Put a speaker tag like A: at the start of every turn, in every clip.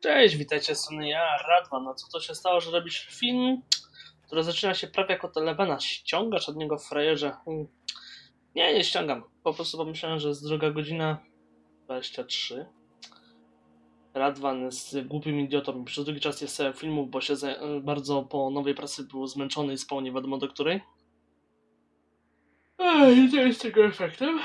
A: Cześć, witajcie, strony ja, Radwan. No co to się stało, że robisz film, który zaczyna się prawie jako telewena? Ściągasz od niego frajerze? Hmm. Nie, nie ściągam. Po prostu pomyślałem, że jest druga godzina 23. Radwan jest głupim idiotą. Przez długi czas stałem filmów, bo się za- bardzo po nowej pracy był zmęczony i spał nie wiadomo do której. Ej, i to jest tego efektem.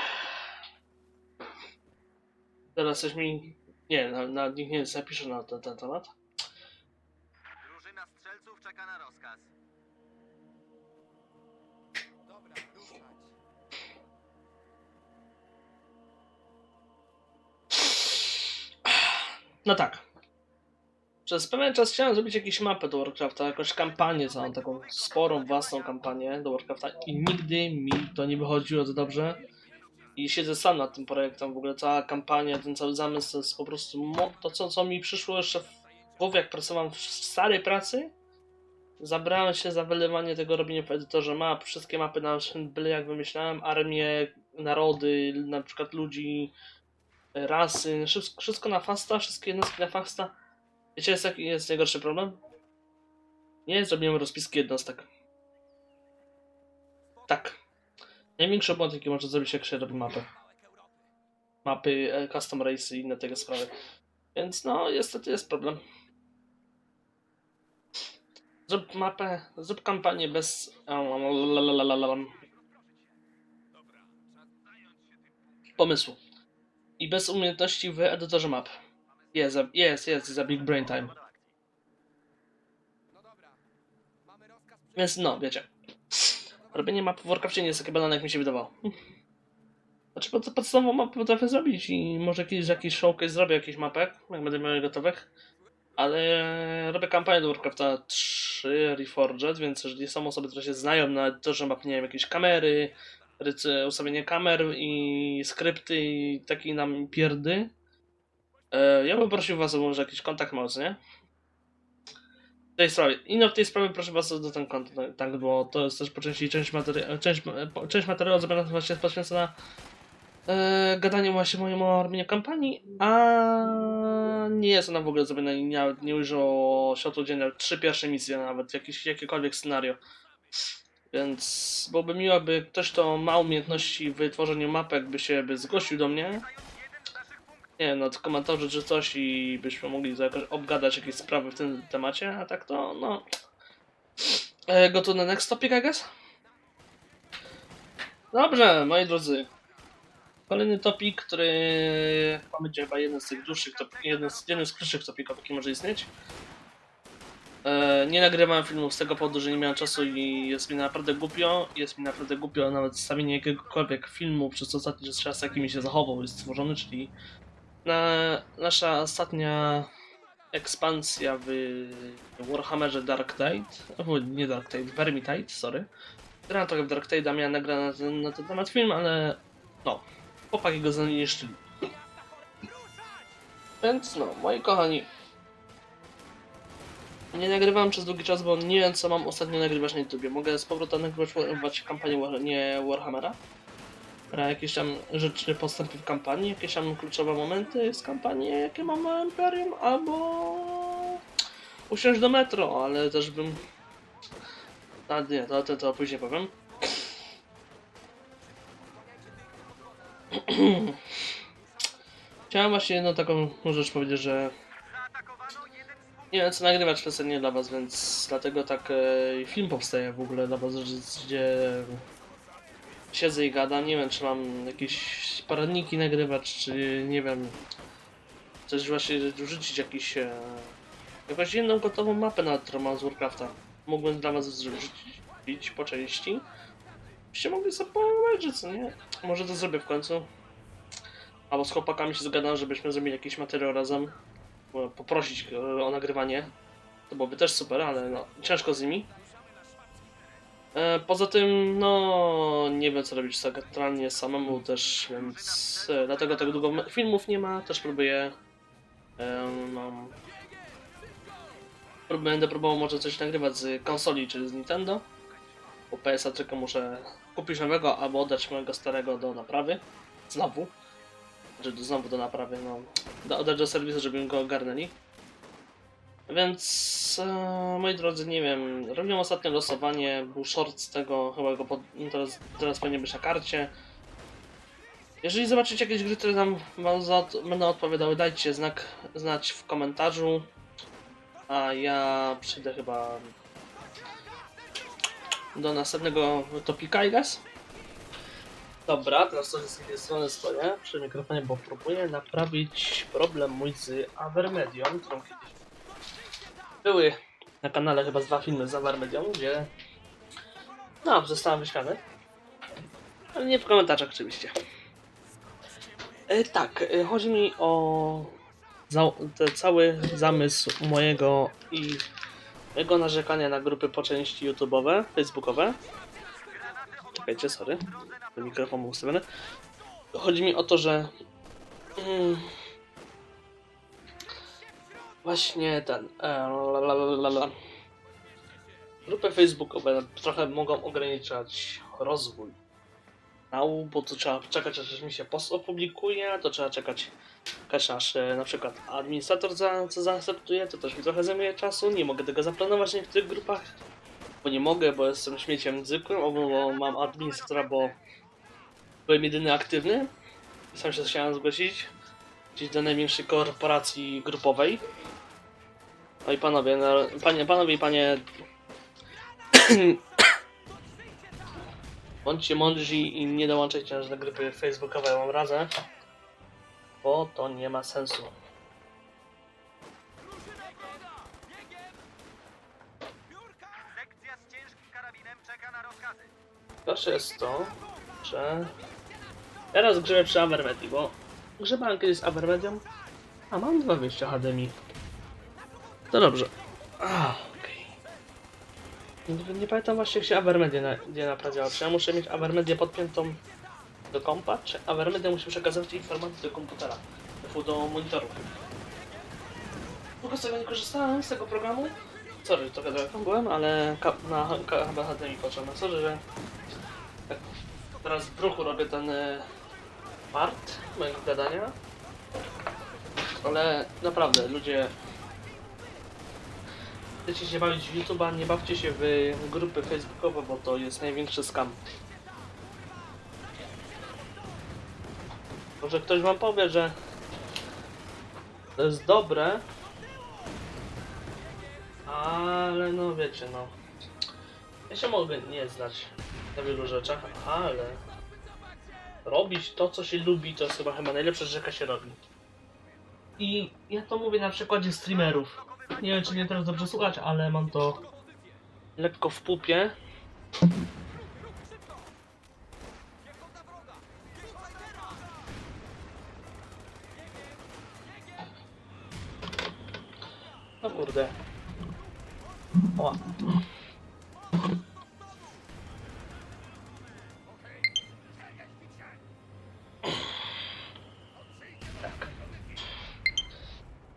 A: Teraz coś mi... Nie, na, na, nikt nie zapisze na ten, ten temat.
B: Drużyna strzelców czeka na rozkaz.
C: Dobra, ruszać.
A: No tak. Przez pewien czas chciałem zrobić jakąś mapę do Warcrafta, jakąś kampanię całą, taką sporą, własną kampanię do Warcrafta i nigdy mi to nie wychodziło za dobrze. I siedzę sam nad tym projektem, w ogóle cała kampania, ten cały zamysł to jest po prostu to, co, co mi przyszło jeszcze w głowie, jak pracowałem w starej pracy. Zabrałem się za wylewanie tego robienia w edytorze map, wszystkie mapy na byle jak wymyślałem, armię, narody, na przykład ludzi, rasy, wszystko, wszystko na fasta, wszystkie jednostki na fasta. Wiecie, jest jaki jest najgorszy problem? Nie zrobiłem rozpiski jednostek. Tak. Największy błąd, jaki można zrobić, jak się robi mapę. Mapy, e, custom race i inne tego sprawy. Więc no, niestety jest problem. Zrób mapę, zrób kampanię bez... pomysłu. I bez umiejętności w edytorze map. Jest, jest, jest, za big brain time. Więc no, wiecie. Robienie map w Warcraftie nie jest takie banalne, jak mi się wydawało. Znaczy, pod, podstawową mapę potrafię zrobić i może kiedyś jakiś showcase zrobię jakiś mapek, jak będę miał je gotowych. Ale robię kampanię do Warcrafta 3 Reforged, więc jeżeli są osoby, które się znają na edytorze map, nie wiem, jakieś kamery, ustawienie kamer i skrypty i takie nam pierdy, e, ja bym prosił was o może jakiś kontakt w tej sprawie. I no w tej sprawie proszę was do ten kontakt, bo to jest też po części część, materi- część, po- część materiału zrobiona właśnie jest poświęcona e, gadaniu właśnie moim o robieniu kampanii, a nie jest ona w ogóle zrobiona nawet nie ujrzał światło dzienne trzy pierwsze misje nawet, jakieś, jakiekolwiek scenario. Więc byłoby miło, jakby ktoś, kto ma umiejętności w tworzeniu mapek, by się by zgłosił do mnie. Nie wiem, w komentarzu czy coś i byśmy mogli jakoś obgadać jakieś sprawy w tym temacie, a tak to no... E, to na next topic, I guess? Dobrze, moi drodzy. Kolejny topik, który chyba będzie chyba jeden z tych dłuższych, top, jeden, z, jeden z krótszych topików, jaki może istnieć. E, nie nagrywałem filmów z tego powodu, że nie miałem czasu i jest mi naprawdę głupio. Jest mi naprawdę głupio nawet stawienie jakiegokolwiek filmu przez ostatni czas, jaki mi się zachował, jest stworzony, czyli na, nasza ostatnia ekspansja w Warhammerze Dark Tide, nie Dark Tide, Vermintide, sorry. Trochę w Dark Tide, miałem nagrany na na ten temat film, ale no, chłopaki go zniszczyli. Więc no, moi kochani, nie nagrywałem przez długi czas, bo nie wiem co mam ostatnio nagrywać na YouTubie. Mogę z powrotem nagrywać kampanię War- nie Warhammera, a jakieś tam rzeczy, postępy w kampanii, jakieś tam kluczowe momenty z kampanii, jakie mam na Imperium, albo usiąść do metro, ale też bym... A nie, to, to, to później powiem. Chciałem właśnie jedną taką rzecz powiedzieć, że nie wiem co nagrywać specjalnie dla was, więc dlatego tak e, film powstaje w ogóle dla was, gdzie siedzę i gadam. Nie wiem czy mam jakieś poradniki nagrywać, czy nie wiem coś właśnie wrzucić jakiś e, jakąś jedną gotową mapę na którą mam z Warcrafta. Mógłbym dla was wrzucić po części. Byście mogli sobie powiedzieć, co nie? Może to zrobię w końcu. Albo z chłopakami się zgadam, żebyśmy zrobili jakiś materiał razem po- poprosić o nagrywanie. To byłoby też super, ale no, ciężko z nimi. E, Poza tym, no, nie wiem co robić centralnie samemu też, więc e, dlatego tak długo filmów nie ma. Też próbuję. E, prób- Będę próbował może coś nagrywać z konsoli czy z Nintendo. Bo PS-a tylko muszę kupić nowego albo oddać mojego starego do naprawy. Znowu. Znaczy znowu do naprawy, no. Oddać do serwisu, żeby go ogarnęli. Więc e, moi drodzy, nie wiem, robiłem ostatnie losowanie, był short z tego, chyba go pod, no teraz, teraz powinien być na karcie. Jeżeli zobaczycie jakieś gry, które nam będą odpowiadały, dajcie znak, znać w komentarzu. A ja przyjdę chyba do następnego topika, I guess. Dobra, teraz sobie z tej strony stoję przy mikrofonie, bo próbuję naprawić problem mój z Avermedią, którą kiedyś były na kanale chyba dwa filmy z Avermedią, gdzie no, zostałem wyśmiany. Ale nie w komentarzach oczywiście. E, tak, e, chodzi mi o za, cały zamysł mojego i mojego narzekania na grupy po części YouTube'owe, Facebookowe. Czekajcie, sorry. Mikrofon był ustawiony. Chodzi mi o to, że mm, właśnie ten e, grupy facebookowe trochę mogą ograniczać rozwój kanału, bo to trzeba czekać aż mi się post opublikuje, to trzeba czekać aż e, na przykład administrator za, co zaakceptuje, to też mi trochę zajmuje czasu, nie mogę tego zaplanować w niektórych grupach, bo nie mogę, bo jestem śmieciem zwykłym, albo bo mam administratora, bo byłem jedyny aktywny. Sam się chciałem zgłosić gdzieś do największej korporacji grupowej. No i panowie, no, panie, panowie i panie. Bądźcie mądrzy i nie dołączajcie nas do grupy facebookowej, ja wam radzę. Bo to nie ma sensu.
B: Sekcja z ciężkim karabinem czeka na rozkazy.
A: Gorsze jest to, że teraz grzebę przy Avermedii, bo grzebałem kiedyś z Avermedią, a mam dwa wyjścia HDMI. To dobrze. Ah, okej. Nie, pamiętam właśnie jak się Avermedia na, gdzie naprawiała. Czy ja muszę mieć Avermedię podpiętą do kompa, czy Avermedia musi przekazywać informacje do komputera, do monitoru. Długo z tego nie korzystałem, z tego programu. Sorry, trochę daleko byłem, ale na chyba HDMI potrzebne. Sorry, że tak teraz w bruchu robię ten part mojego gadania. Ale naprawdę, ludzie. Chcecie się bawić w YouTube'a, nie bawcie się w grupy facebookowe, bo to jest największy skam. Może ktoś wam powie, że to jest dobre, ale no wiecie, no. Ja się mogę nie znać na wielu rzeczach, ale robić to, co się lubi, to jest chyba chyba najlepsza rzecz, jaka się robi. I ja to mówię na przykładzie streamerów. Nie wiem, czy mnie teraz dobrze słuchać, ale mam to lekko w pupie. No kurde. O.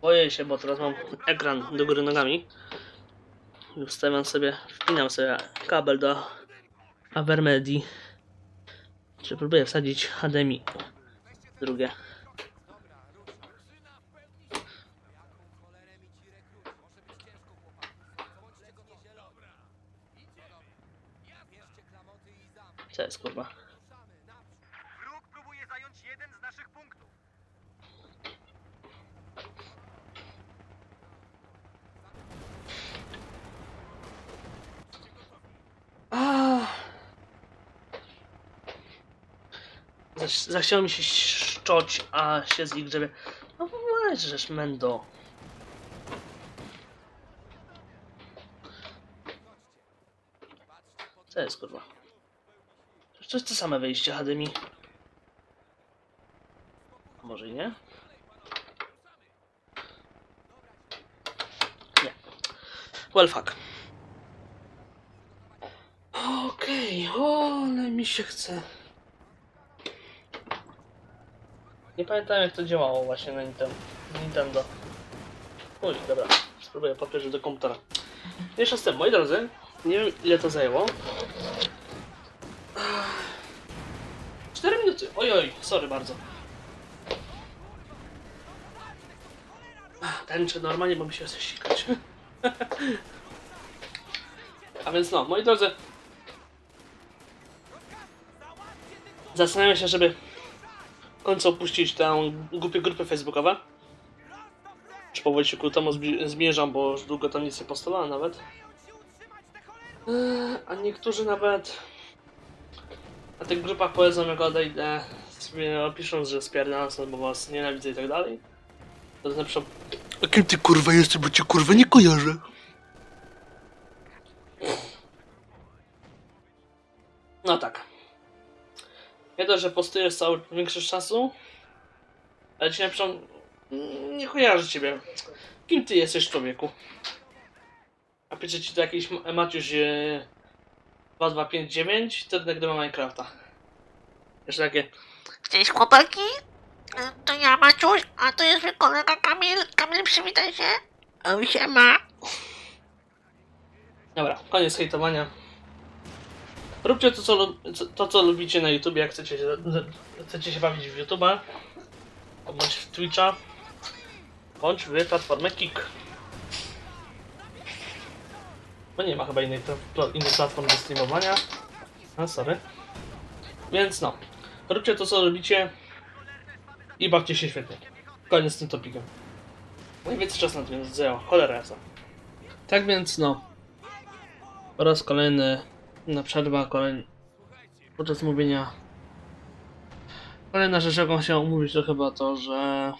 A: Boję się, bo teraz mam ekran do góry nogami. Wstawiam sobie, wpinam sobie kabel do Avermedii. Czy próbuję wsadzić HDMI. Drugie.
C: Cholerę mi ci rekrut. Może być ciężko, chłopaki. Bądźcie gotowi. Dobra. Bierzcie klamoty i zamki.
A: Co jest kurwa?
C: Ruszamy, naprzód.
B: Wróg próbuje zająć jeden z naszych punktów.
A: Ah. Zaś- Zachciało mi się szczoć, a się z nich grzebie. No weź, Mendo. Co jest kurwa? To jest to same wyjście HDMI. A Może i nie? Nie. Well fuck. Okej, ale mi się chce. Nie pamiętam jak to działało właśnie na Nintendo. Uj, dobra, spróbuję podpiąć do komputera. Jeszcze z tym, moi drodzy, nie wiem ile to zajęło. 4 minuty, oj oj, sorry bardzo. Tęczę normalnie, bo mi się chce. A więc no, moi drodzy. Zastanawiam się, żeby końcu opuścić tę głupie grupy facebookowe. Czy powoli się ku temu zmierzam, bo już długo tam nic nie postulałem nawet. Eee, A niektórzy nawet na tych grupach powiedzą, jak odejdę, sobie opiszą, że spierdalam bo was nienawidzę i tak dalej. To napiszą,
D: A kim ty kurwa jesteś, bo cię kurwa nie kojarzę.
A: no tak. Nie że postujesz cały większość czasu, ale ci napiszą, "Mm, nie kojarzę ciebie. Kim ty jesteś człowieku? A pisze ci to jakiś Maciuś e, 2259, to nagrywa Minecrafta. Jeszcze takie,
E: Cześć chłopaki, to ja Maciuś, a to jest mój kolega Kamil. Kamil, przywitaj się. O, siema.
A: Dobra, koniec hejtowania. Róbcie to co, to, co lubicie na YouTube, jak chcecie chcecie się bawić w YouTube'a, bądź w Twitcha, bądź w platformę Kik. Bo nie ma chyba innej, innej platformy do streamowania. A, sorry. Więc no, róbcie to, co lubicie i bawcie się świetnie. Koniec z tym topikiem. Najwięcej czasu na tym zajęła, cholera jasna. Tak więc no, po raz kolejny na przerwa, kolejny podczas mówienia. Kolejna rzecz, jaką chciałem omówić, to chyba to, że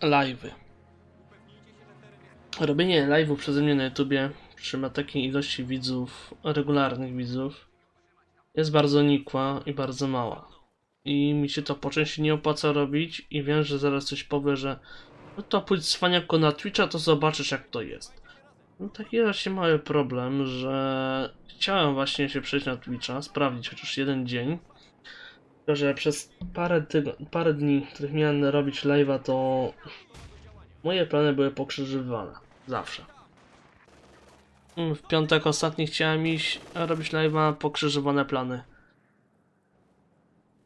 A: live'y. Robienie live'u przeze mnie na YouTubie przy takiej ilości widzów, regularnych widzów, jest bardzo nikła i bardzo mała. I mi się to po części nie opłaca robić i wiem, że zaraz coś powie, że no to pójdź cwaniako na Twitcha, to zobaczysz jak to jest. No taki właśnie mały problem, że chciałem właśnie się przejść na Twitcha, sprawdzić chociaż jeden dzień. Tylko, że przez parę, parę dni, których miałem robić live'a, to moje plany były pokrzyżowane. Zawsze. Mm, W piątek ostatni chciałem iść robić live'a, pokrzyżowane plany.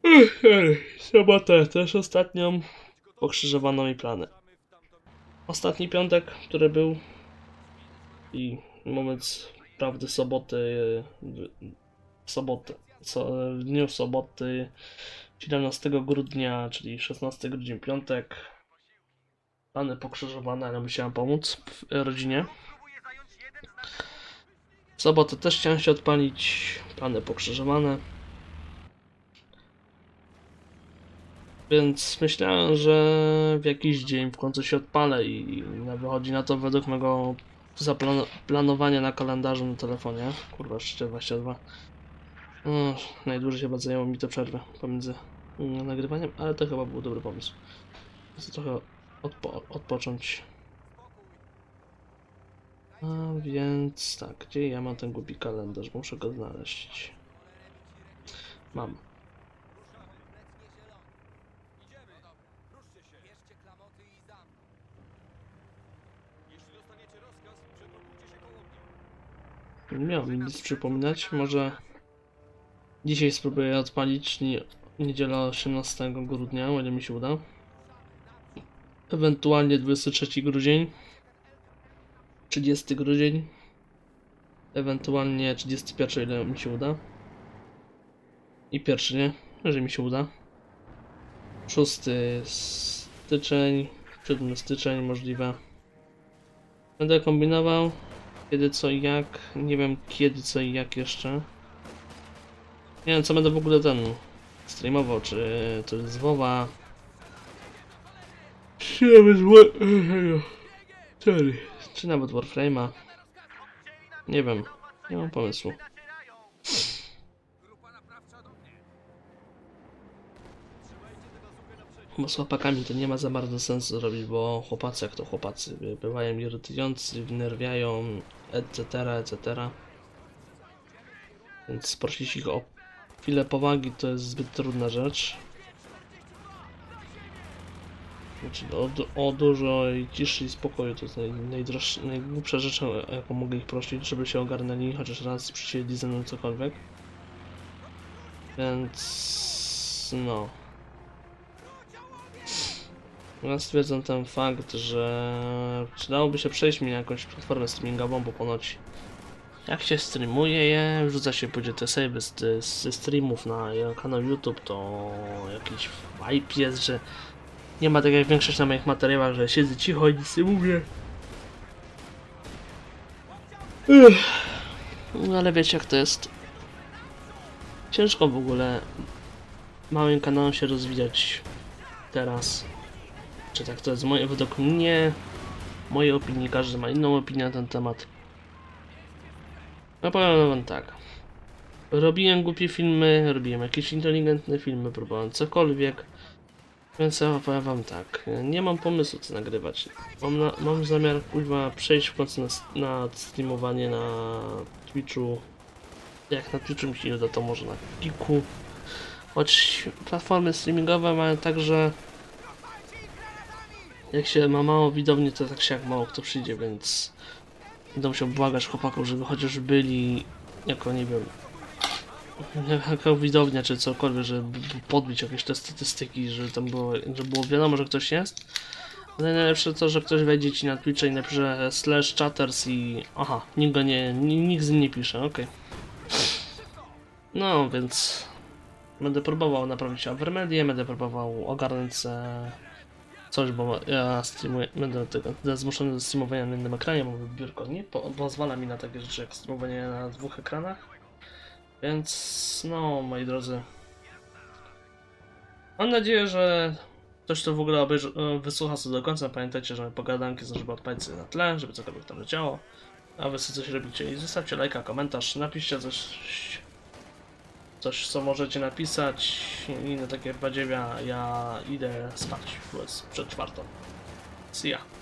A: Sobotę też ostatnią pokrzyżowano mi plany. Ostatni piątek, który był i moment prawdy soboty w w dniu soboty 17 grudnia, czyli 16 grudzień piątek. Plany pokrzyżowane, ale musiałem pomóc rodzinie. W sobotę też chciałem się odpalić. Plany pokrzyżowane. Więc myślałem, że w jakiś dzień w końcu się odpalę i wychodzi na to według mego zaplanowania na kalendarzu na telefonie. Kurwa, 322. No, najdłużej chyba zajęło mi to przerwę pomiędzy mm, nagrywaniem, ale to chyba był dobry pomysł. Chcę trochę odpo odpocząć. A więc tak, gdzie ja mam ten głupi kalendarz? Muszę go znaleźć. Mam.
C: Bierzcie klamoty i za mną.
A: Nie miał mi nic przypominać. Może dzisiaj spróbuję odpalić nie, niedziela 18 grudnia, o ile mi się uda. Ewentualnie 23 grudzień. 30 grudzień. Ewentualnie 31, ile mi się uda. I pierwszy, nie? Jeżeli mi się uda. 6 styczeń, 7 styczeń możliwe. Będę kombinował. Kiedy, co i jak. Nie wiem kiedy, co i jak jeszcze. Nie wiem, co będę w ogóle ten streamował, czy to jest WoWa. Czy nawet. Czy nawet Warframe'a. Nie wiem. Nie mam pomysłu. Bo z chłopakami to nie ma za bardzo sensu robić, bo chłopacy jak to chłopacy by- bywają irytujący, wnerwiają, etc., etc. Więc prosić ich o chwilę powagi to jest zbyt trudna rzecz. Znaczy o, du- o dużo i ciszy i spokoju to jest naj, najgłupsza rzecz, o jaką mogę ich prosić, żeby się ogarnęli, chociaż raz przysiedli ze mną cokolwiek. Więc no. Ja stwierdzam ten fakt, że przydałoby się przejść mi na jakąś platformę streamingową, bo ponoć jak się streamuje je, wrzuca się pójdzie te save z, streamów na kanał YouTube, to jakiś vibe jest, że nie ma tak jak większość na moich materiałach, że siedzę cicho i nic nie mówię. Ech. No ale wiecie jak to jest. Ciężko w ogóle małym kanałem się rozwijać teraz. Czy tak to jest moje, według mnie, mojej opinii, każdy ma inną opinię na ten temat. No powiem wam tak. Robiłem głupie filmy, robiłem jakieś inteligentne filmy, próbowałem cokolwiek. Więc ja powiem wam tak, nie mam pomysłu co nagrywać. Mam, na, mam zamiar przejść w końcu na, na streamowanie na Twitchu. Jak na Twitchu mi się nie uda, to może na Kiku. Choć platformy streamingowe mają także jak się ma mało widowni, to tak się jak mało kto przyjdzie, więc będę musiał błagać chłopaków, żeby chociaż byli jako, nie wiem, jako widownia czy cokolwiek, żeby podbić jakieś te statystyki, żeby tam było, żeby było wiadomo, że ktoś jest. Najlepsze to, że ktoś wejdzie ci na Twitcha i napisze slash chatters i aha, nikt go nie, ni- nikt z nim nie pisze, okej. No, więc będę próbował naprawić Avermedię, będę próbował ogarnąć se coś, bo ja streamuję, będę, tego, będę zmuszony do streamowania na innym ekranie, bo biurko nie po, pozwala mi na takie rzeczy jak streamowanie na dwóch ekranach. Więc no, moi drodzy. Mam nadzieję, że ktoś to w ogóle obejrzy, e, wysłucha sobie do końca. Pamiętajcie, że pogadanki są, żeby odpalić na tle, żeby cokolwiek tam leciało. A wy sobie coś robicie i zostawcie lajka, komentarz, napiszcie coś, coś co możecie napisać i na takie badziewia ja idę spać, bo jest przed czwartą. See ya.